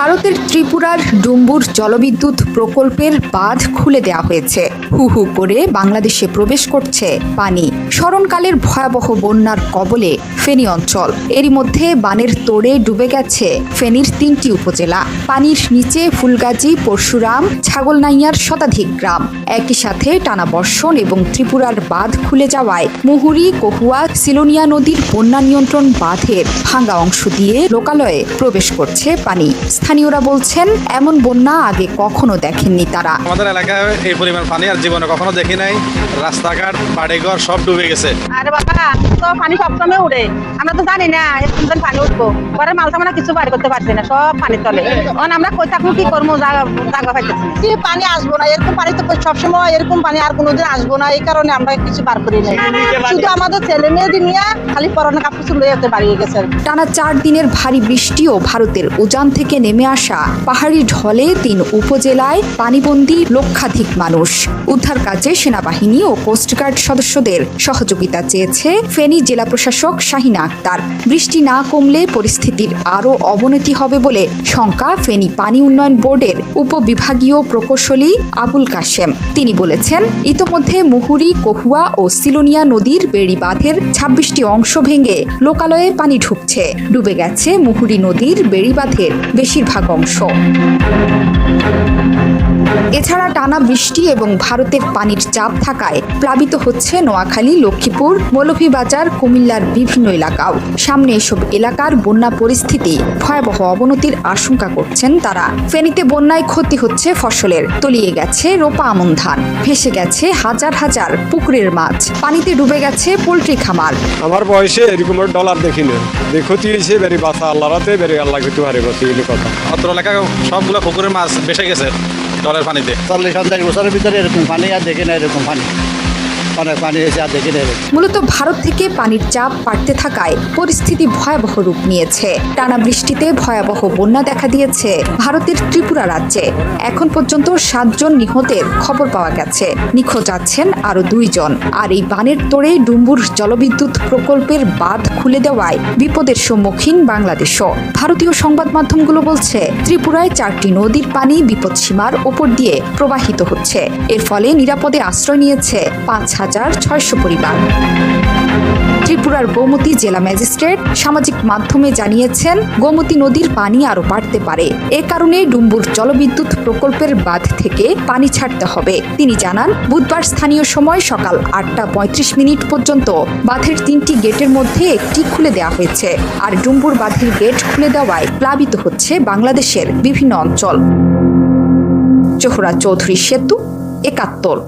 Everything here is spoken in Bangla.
ভারতের ত্রিপুরার ডুম্বুর জলবিদ্যুৎ প্রকল্পের বাঁধ খুলে দেওয়া হয়েছে। হু হু করে বাংলাদেশে প্রবেশ করছে পানি। স্মরণকালের ভয়াবহ বন্যার কবলে ফেনী অঞ্চল। এরই মধ্যে বানের তোড়ে ডুবে গেছে ফেনীর তিনটি উপজেলা। পানির নিচে ফুলগাজী পরশুরাম ছাগলনাইয়ার শতাধিক গ্রাম। একই সাথে টানা বর্ষণ এবং ত্রিপুরার বাঁধ খুলে যাওয়ায় মুহুরী কহুয়া সিলোনিয়া নদীর বন্যা নিয়ন্ত্রণ বাঁধের ভাঙ্গা অংশ দিয়ে লোকালয়ে প্রবেশ করছে পানি। স্থানীয়রা বলছেন এমন বন্যা আগে কখনো দেখেননি তারা। আমাদের এলাকায় এই পরিমাণ পানি আর জীবনে কখনো দেখি নাই। রাস্তাঘাট বাড়িঘর সব ডুবে গেছে। আরে বাবা তো পানি সবসময় উড়ে। আমরা তো জানি না এরকম দিন পানি উঠবো। পরে মালটা মানে কিছু বাড়ি করতে পারছি না সব পানি তলে এখন আমরা কই থাকব কি করব জায়গা পাইতেছি কি পানি আসব না? এরকম পানি তো সবসময় এরকম পানি আর কোনোদিন আসব না এই কারণে আমরা কিছু বার করি নাই। শুধু আমাদের ছেলে মেয়েদের নিয়ে খালি পরনে কাপড় চুল লইতে বাড়িয়ে গেছে। টানা চার দিনের ভারী বৃষ্টি ও ভারতের উজান থেকে নেমে আসা। পাহাড়ি ঢলে তিন উপজেলায় পানিবন্দী লক্ষাধিক মানুষ। উদ্ধার কাজে সেনাবাহিনী ও কোস্টগার্ড সদস্যদের সহযোগিতা চেয়েছে ফেনী জেলা প্রশাসক শাহিনা আক্তার বৃষ্টি না কমলে পরিস্থিতির আরও অবনতি হবে বলে শঙ্কা ফেনী পানি উন্নয়ন বোর্ডের উপবিভাগীয় প্রকৌশলী আবুল কাশেম। তিনি বলেছেন, ইতোমধ্যে মুহুরী, কহুয়া ও সিলোনিয়া নদীর বেড়ি বাঁধের ছাব্বিশটি অংশ ভেঙে লোকালয়ে পানি ঢুকছে। ডুবে গেছে মুহুরী নদীর বেড়ি বাঁধের বেশিরভাগ অংশ। এছাড়া টানা বৃষ্টি এবং ভারতের পানির চাপ থাকায় প্লাবিত হচ্ছে নোয়াখালী লক্ষ্মীপুর মৌলভীবাজার কুমিল্লার বিভিন্ন এলাকাও। সামনে এসব এলাকার বন্যা পরিস্থিতি ভয়াবহ অবনতির আশঙ্কা করছেন তারা। ফেনীতে বন্যায় ক্ষতি হচ্ছে ফসলের। তলিয়ে গেছে রোপা আমন ধান। ভেসে গেছে হাজার হাজার পুকুরের মাছ। পানিতে ডুবে গেছে পোলট্রি খামার। আমার বয়সে এরকম ডলার দেখি না দেখতি হয়েছে বেরি বাসা আল্লাহ রাতে বেরি আল্লাহ কিন্তু হারে কথা। অত্র সবগুলো পুকুরের মাছ বেসে গেছে। জলের পানিতে। চল্লিশ পঞ্চাশ বছরের ভিতরে এরকম পানি আর দেখে না এরকম পানি। অনেক দেখি মূলত ভারত থেকে পানির চাপ বাড়তে থাকায় পরিস্থিতি ভয়াবহ রূপ নিয়েছে। টানা বৃষ্টিতে ভয়াবহ বন্যা দেখা দিয়েছে ভারতের ত্রিপুরা রাজ্যে। এখন পর্যন্ত সাতজন নিহতের খবর পাওয়া গেছে। নিখোঁজ আছেন আরও দুইজন। আর এই বানের তোড়ে ডুম্বুর জলবিদ্যুৎ প্রকল্পের বাঁধ খুলে দেওয়ায় বিপদের সম্মুখীন বাংলাদেশও। ভারতীয় সংবাদ মাধ্যমগুলো বলছে, ত্রিপুরায় চারটি নদীর পানি বিপদসীমার ওপর দিয়ে প্রবাহিত হচ্ছে। এর ফলে নিরাপদে আশ্রয় নিয়েছে পাঁচ হাজার ছয়শো পরিবার। ত্রিপুরার গোমতী জেলা ম্যাজিস্ট্রেট সামাজিক মাধ্যমে জানিয়েছেন, গোমতী নদীর পানি আরও বাড়তে পারে। এ কারণে ডুম্বুর জলবিদ্যুৎ প্রকল্পের বাঁধ থেকে পানি ছাড়তে হবে। তিনি জানান, বুধবার স্থানীয় সময় সকাল আটটা পঁয়ত্রিশ মিনিট পর্যন্ত বাঁধের তিনটি গেটের মধ্যে একটি খুলে দেওয়া হয়েছে। আর ডুম্বুর বাঁধের গেট খুলে দেওয়ায় প্লাবিত হচ্ছে বাংলাদেশের বিভিন্ন অঞ্চল। জোহরা চৌধুরী সেতু একাত্তর।